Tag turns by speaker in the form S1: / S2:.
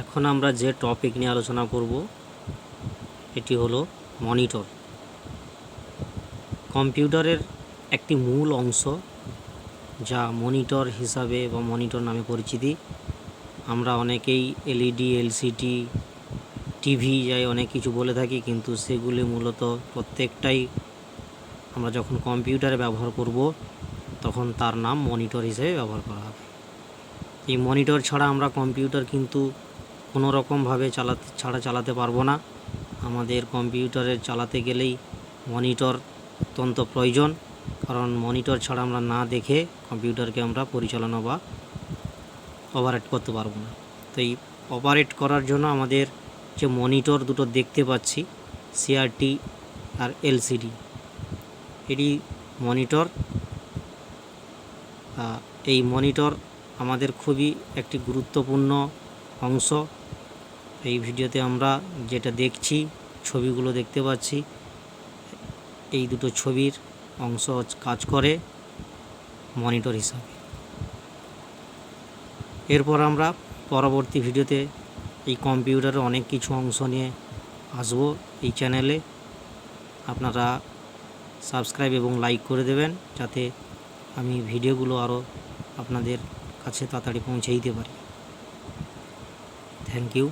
S1: এখন আমরা যে টপিক নিয়ে আলোচনা করব, এটি হলো মনিটর কম্পিউটারের একটি মূল অংশ যা মনিটর হিসাবে বা মনিটর নামে পরিচিতি। আমরা অনেকেই এলইডি এলসিডি টিভি যাই অনেক কিছু বলে থাকি, কিন্তু সেগুলি মূলত প্রত্যেকটাই আমরা যখন কম্পিউটারে ব্যবহার করব, তখন তার নাম মনিটর হিসেবে ব্যবহার করা হবে। এই মনিটর ছাড়া আমরা কম্পিউটার কিন্তু কোনো রকমভাবে চালাতে ছাড়া চালাতে পারব না। আমাদের কম্পিউটারের চালাতে গেলেই মনিটর অত্যন্ত প্রয়োজন, কারণ মনিটর ছাড়া আমরা না দেখে কম্পিউটারকে আমরা পরিচালনা বা অপারেট করতে পারব না। তো এই অপারেট করার জন্য আমাদের যে মনিটর দুটো দেখতে পাচ্ছি সিআরটি আর এলসিডি এটি মনিটর এই মনিটর আমাদের খুবই একটি গুরুত্বপূর্ণ অংশ। এই ভিডিওতে আমরা যেটা দেখছি, ছবিগুলো দেখতে পাচ্ছি, এই দুটো ছবির অংশ কাজ করে মনিটর হিসাবে। এরপর আমরা পরবর্তী ভিডিওতে এই কম্পিউটারের অনেক কিছু অংশ নিয়ে আসব। এই চ্যানেলে আপনারা সাবস্ক্রাইব এবং লাইক করে দেবেন, যাতে আমি ভিডিওগুলো আরও আপনাদের কাছে তাড়াতাড়ি পৌঁছে দিতে পারি। Thank you.